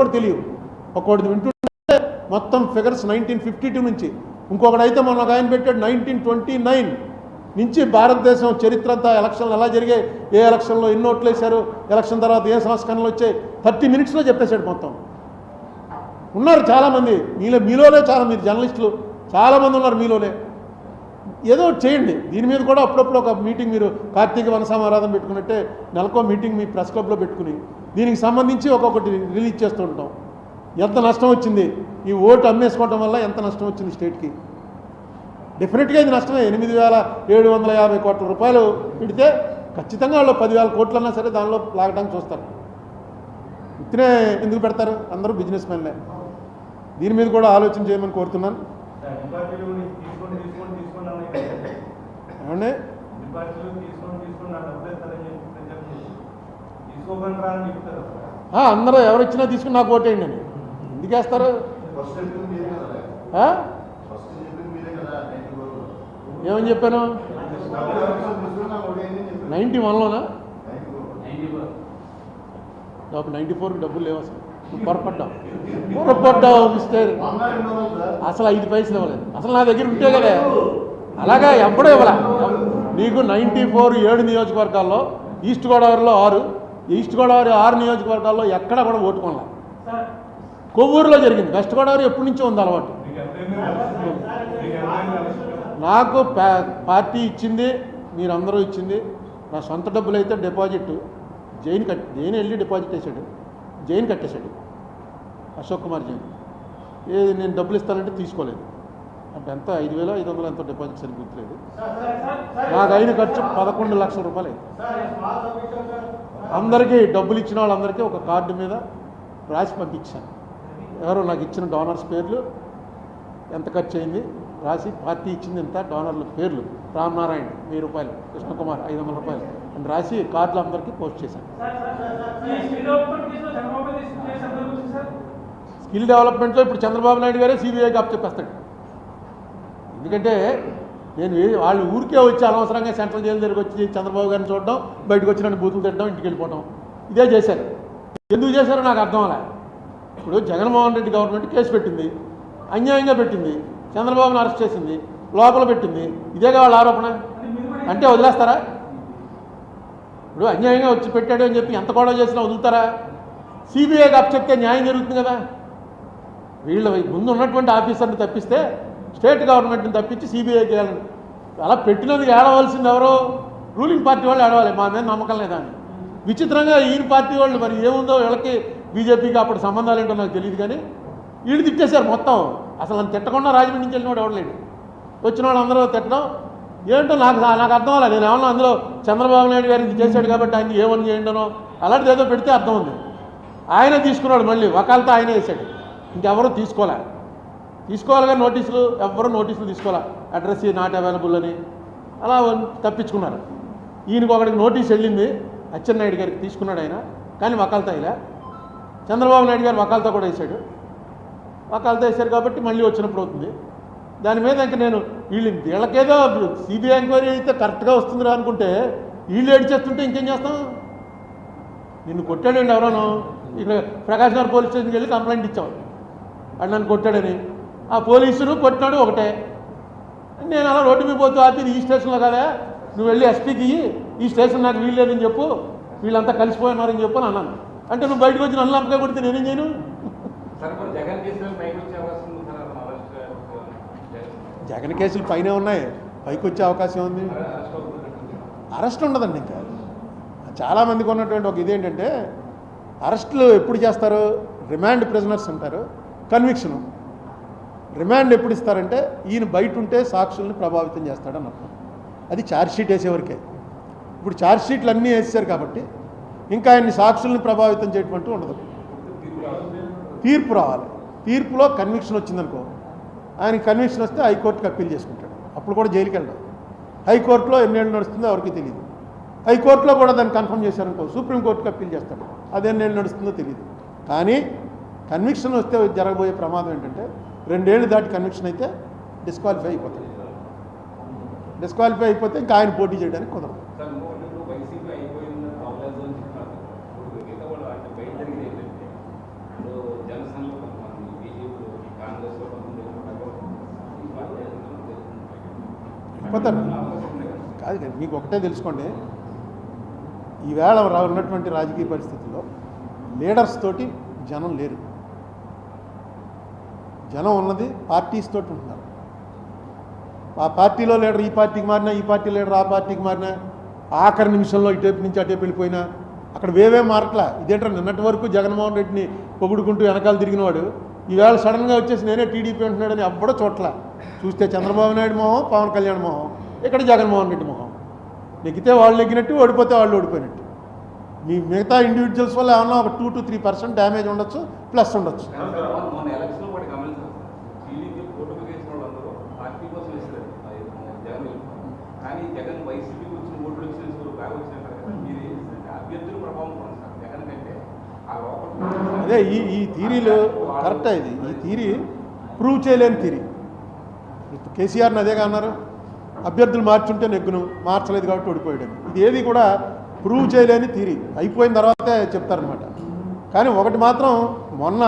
కూడా తెలియదు. ఒకటి వింటుంటే మొత్తం ఫిగర్స్ నైన్టీన్ ఫిఫ్టీ టూ నుంచి. ఇంకొకటి అయితే మొన్న ఒక ఆయన పెట్టాడు నైన్టీన్ ట్వంటీ నైన్ నుంచి భారతదేశం చరిత్ర అంతా ఎలక్షన్లు ఎలా జరిగాయి ఏ ఎలక్షన్లో ఎన్ని ఓట్లు వేశారు ఎలక్షన్ తర్వాత ఏ సంస్కరణలు వచ్చాయి థర్టీ మినిట్స్లో చెప్పేశాడు మొత్తం. ఉన్నారు చాలామంది. మీలో మీలోనే చాలా మీరు జర్నలిస్టులు. చాలామంది ఉన్నారు మీలోనే. ఏదో చేయండి. దీని మీద కూడా అప్పుడప్పుడు ఒక మీటింగ్ మీరు కార్తీక వనసమారాధన పెట్టుకున్నట్టే నెలకో మీటింగ్ మీ ప్రెస్ క్లబ్లో పెట్టుకుని. దీనికి సంబంధించి ఒక్కొక్కటి రిలీజ్ చేస్తూ ఉంటాం. ఎంత నష్టం వచ్చింది? ఈ ఓటు అమ్మేసుకోవడం వల్ల ఎంత నష్టం వచ్చింది స్టేట్కి? డెఫినెట్గా ఇది నష్టమే. ఎనిమిది వేల ఏడు వందల యాభై కోట్ల రూపాయలు పెడితే ఖచ్చితంగా వాళ్ళు పదివేల కోట్లన్నా సరే దానిలో లాగడానికి చూస్తారు. ఇతనే ఎందుకు పెడతారు? అందరూ బిజినెస్ మెన్లే. దీని మీద కూడా ఆలోచన చేయమని కోరుతున్నాను. ఏమండి డిపార్టీలు తీసుకొని తీసుకొని నా డబ్బులు ఇస్తారని చెప్పి ప్రజలు చేసి తీసుకోకుండా రా అని చెప్తారు అసలు. ఆ, అందరూ ఎవరు ఇచ్చినా తీసుకుని నాకు ఓటేయండి అని. ఎందుకు వేస్తారు ఏమని చెప్పాను? నైంటీ వన్లోనా నాకు నైంటీ ఫోర్కి డబ్బులు లేవు అసలు. నువ్వు పొరపడ్డావు. పొరపడ్డావు మిస్టర్. అసలు ఐదు పైసలు ఇవ్వలేదు. అసలు నా దగ్గర ఉంటే కదా. అలాగా ఎప్పుడూ ఇవ్వలే. నీకు నైంటీ ఫోర్ ఏడు నియోజకవర్గాల్లో ఈస్ట్ గోదావరిలో ఆరు ఈస్ట్ గోదావరి ఆరు నియోజకవర్గాల్లో ఎక్కడ కూడా ఓటు కొనలే కొవ్వూరులో జరిగింది. వెస్ట్ గోదావరి ఎప్పటి నుంచో ఉంది అలవాటు. నీకు పార్టీ ఇచ్చింది మీరందరూ ఇచ్చింది. నా సొంత డబ్బులు అయితే డిపాజిట్ జైన్ కట్ జైన్ వెళ్ళి డిపాజిట్ వేసాడు. జైన్ కట్టేశాడు. అశోక్ కుమార్ జైన్. ఏది నేను డబ్బులు ఇస్తానంటే తీసుకోలేదు. అంటే ఎంత? ఐదు వేల ఐదు వందలు ఎంతో డిపాజిట్ సరి గుర్తులేదు నాకు అయిన ఖర్చు పదకొండు లక్షల రూపాయలు అయింది. అందరికీ డబ్బులు ఇచ్చిన వాళ్ళందరికీ ఒక కార్డు మీద రాసి పంపించాను. ఎవరో నాకు ఇచ్చిన డోనర్స్ పేర్లు ఎంత ఖర్చు అయింది రాసి పార్టీ ఇచ్చింది ఎంత డోనర్ల పేర్లు రామనారాయణ వెయ్యి రూపాయలు కృష్ణకుమార్ ఐదు వందల రూపాయలు అని రాసి కార్డులు అందరికీ పోస్ట్ చేశాను. స్కిల్ డెవలప్మెంట్లో ఇప్పుడు చంద్రబాబు నాయుడు గారే సిబిఐకి అప్ చెప్పేస్తాడు ఎందుకంటే నేను వాళ్ళు ఊరికే వచ్చి అనవసరంగా సెంట్రల్ జైలు దగ్గరికి వచ్చి చంద్రబాబు గారిని చూడడం బయటకు వచ్చి నన్ను బూతులు తిట్టడం ఇంటికి వెళ్ళిపోవడం. ఇదే చేశారు. ఎందుకు చేశారో నాకు అర్థం అలా ఇప్పుడు జగన్మోహన్ రెడ్డి గవర్నమెంట్ కేసు పెట్టింది అన్యాయంగా పెట్టింది చంద్రబాబును అరెస్ట్ చేసింది లోపల పెట్టింది. ఇదేగా వాళ్ళ ఆరోపణ? అంటే వదిలేస్తారా? ఇప్పుడు అన్యాయంగా వచ్చి పెట్టాడు అని చెప్పి ఎంత గొడవ చేసినా వదులుతారా? సిబిఐకి అప్ చెప్తే న్యాయం జరుగుతుంది కదా. వీళ్ళ ముందు ఉన్నటువంటి ఆఫీసర్ని తప్పిస్తే స్టేట్ గవర్నమెంట్ని తప్పించి సిబిఐకి వెళ్ళండి అలా పెట్టినందుకు ఏడవలసింది ఎవరో? రూలింగ్ పార్టీ వాళ్ళు ఏడవాలి. మా మీద నమ్మకం లేదా అని. విచిత్రంగా ఈయన పార్టీ వాళ్ళు మరి ఏముందో వీళ్ళకి బీజేపీకి అప్పుడు సంబంధాలు ఏంటో నాకు తెలియదు కానీ వీళ్ళు తిట్టేశారు మొత్తం. అసలు నన్ను తిట్టకుండా రాజమండ్రి నుంచి వెళ్ళినవాడు ఎవడలేడు వచ్చిన వాళ్ళు అందరూ తిట్టడం ఏంటో నాకు నాకు అర్థం అవ్వాలి నేను ఏమన్నా అందులో చంద్రబాబు నాయుడు గారు ఇది చేశాడు కాబట్టి ఆయన ఏమని చేయండనో అలాంటిది ఏదో పెడితే అర్థం ఉంది. ఆయన తీసుకున్నాడు మళ్ళీ. వకాలతో ఆయన వేసాడు ఇంకెవరూ తీసుకోలే. తీసుకోవాలిగా నోటీసులు ఎవ్వరూ నోటీసులు తీసుకోవాలి? అడ్రస్ నాట్ అవైలబుల్ అని. అలా తప్పించుకున్నారు. ఈయనకు ఒకడికి నోటీస్ వెళ్ళింది. అచ్చెన్నాయుడు గారికి తీసుకున్నాడు ఆయన. కానీ వకాలతో ఇలా చంద్రబాబు నాయుడు గారు వకాలతో కూడా వేశాడు వకాలతో వేశారు కాబట్టి మళ్ళీ వచ్చినప్పుడు అవుతుంది. దాని మీద ఇంక నేను వీళ్ళు వీళ్ళకేదో సిబిఐ ఎంక్వైరీ అయితే కరెక్ట్గా వస్తుందిరా అనుకుంటే వీళ్ళు ఏడిచేస్తుంటే ఇంకేం చేస్తాం? నిన్ను కొట్టాడండి ఎవరోనో. ఇక్కడ ప్రకాష్ నగర్ పోలీస్ స్టేషన్కి వెళ్ళి కంప్లైంట్ ఇచ్చాం. వాడు నన్ను కొట్టాడని. ఆ పోలీసులు కొట్టినాడు ఒకటే. నేను అలా రోడ్డు మీద పోతూ ఆపి ఇది ఈ స్టేషన్లో కదా? నువ్వు వెళ్ళి ఎస్పీకి ఈ స్టేషన్ నాకు వీల్లేదని చెప్పు. వీళ్ళంతా కలిసిపోయినారని చెప్పు అని అన్నాను. అంటే నువ్వు బయటకు వచ్చి నన్ను లంపగా కొడితే నేనేం చేయను? జగన్ కేసులో పైనే ఉన్నాయి. పైకి వచ్చే అవకాశం ఉంది అరెస్ట్ ఉండదండి ఇంకా. చాలామందికి ఉన్నటువంటి ఒక ఇదేంటంటే అరెస్టులు ఎప్పుడు చేస్తారు? రిమాండ్ ప్రిజనర్స్ ఉంటారు. కన్విక్షను. రిమాండ్ ఎప్పుడు ఇస్తారంటే ఈయన బయట ఉంటే సాక్షుల్ని ప్రభావితం చేస్తాడని అర్థం. అది ఛార్జ్షీట్ వేసేవరకే. ఇప్పుడు ఛార్జ్షీట్లు అన్నీ వేసేసారు కాబట్టి ఇంకా ఆయన్ని సాక్షుల్ని ప్రభావితం చేయటం ఉండదు. తీర్పు రావాలి. తీర్పులో కన్విక్షన్ వచ్చిందనుకో ఆయన కన్విక్షన్ వస్తే హైకోర్టుకి అప్పీల్ చేసుకుంటాడు. అప్పుడు కూడా జైలుకి వెళ్ళడం. హైకోర్టులో ఎన్నేళ్ళు నడుస్తుందో ఎవరికి తెలియదు హైకోర్టులో కూడా దాన్ని కన్ఫర్మ్ చేశారనుకో సుప్రీంకోర్టుకి అప్పీల్ చేస్తాడు. అది ఎన్నేళ్ళు నడుస్తుందో తెలియదు కానీ కన్విక్షన్ వస్తే జరగబోయే ప్రమాదం ఏంటంటే రెండేళ్ళు దాటి కన్విక్షన్ అయితే డిస్క్వాలిఫై అయిపోతాడు డిస్క్వాలిఫై అయిపోతే ఇంకా ఆయన పోటీ చేయడానికి కుదరదు. పోతారు. కాదు కదా మీకు ఒకటే తెలుసుకోండి. ఈవేళ ఉన్నటువంటి రాజకీయ పరిస్థితుల్లో లీడర్స్ తోటి జనం లేరు. జనం ఉన్నది పార్టీస్ తోటి ఉంటున్నారు. ఆ పార్టీలో లీడర్ ఈ పార్టీకి మారినా ఈ పార్టీ లీడర్ ఆ పార్టీకి మారినా ఆఖరి నిమిషంలో ఇటువైపు నుంచి అటువైపు వెళ్ళిపోయినా అక్కడ వేవే మారట్లా. ఇదేంటారు నిన్నటి వరకు జగన్మోహన్ రెడ్డిని పొగుడుకుంటూ వెనకాల తిరిగినవాడు ఈవేళ సడన్గా వచ్చేసి నేనే టీడీపీ అంటున్నాడని అప్పుడో చోట్ల. చూస్తే చంద్రబాబు నాయుడు మొహం పవన్ కళ్యాణ్ మొహం ఇక్కడ జగన్మోహన్ రెడ్డి మొహం. నెగ్గితే వాళ్ళు నెగ్గినట్టు ఓడిపోతే వాళ్ళు ఓడిపోయినట్టు. మీ మిగతా ఇండివిజువల్స్ వల్ల ఏమన్నా ఒక two to three percent damage ఉండొచ్చు ప్లస్ ఉండొచ్చు కానీ సార్, మొన్న- మొన్న ఎలక్షన్ కూడా గమనించారు సార్ టీడీపీ ఓటుకు వేసిన వాళ్ళందరూ పార్టీ కోసం వేస్తారు అది జగన్ వైపు. కానీ జగన్ వైసీపీ వచ్చిన ఓట్లు వచ్చిన వాళ్ళు బాగా వచ్చినట్టు కదా మీరు అభ్యర్థుల ప్రభావం కూడా సార్ జగన్ కంటే ఆ లోపల అదే ఈ ఈ థీరీలో కరెక్ట్ ఇది? ఈ థీరీ ప్రూవ్ చేయలేని థీరీ. కేసీఆర్ని అదేగా అన్నారు. అభ్యర్థులు మార్చుంటే నెగ్గును మార్చలేదు కాబట్టి ఓడిపోయాడు. ఇది ఏది కూడా ప్రూవ్ చేయలేని థీరీ. అయిపోయిన తర్వాతే చెప్తారనమాట కానీ ఒకటి మాత్రం మొన్న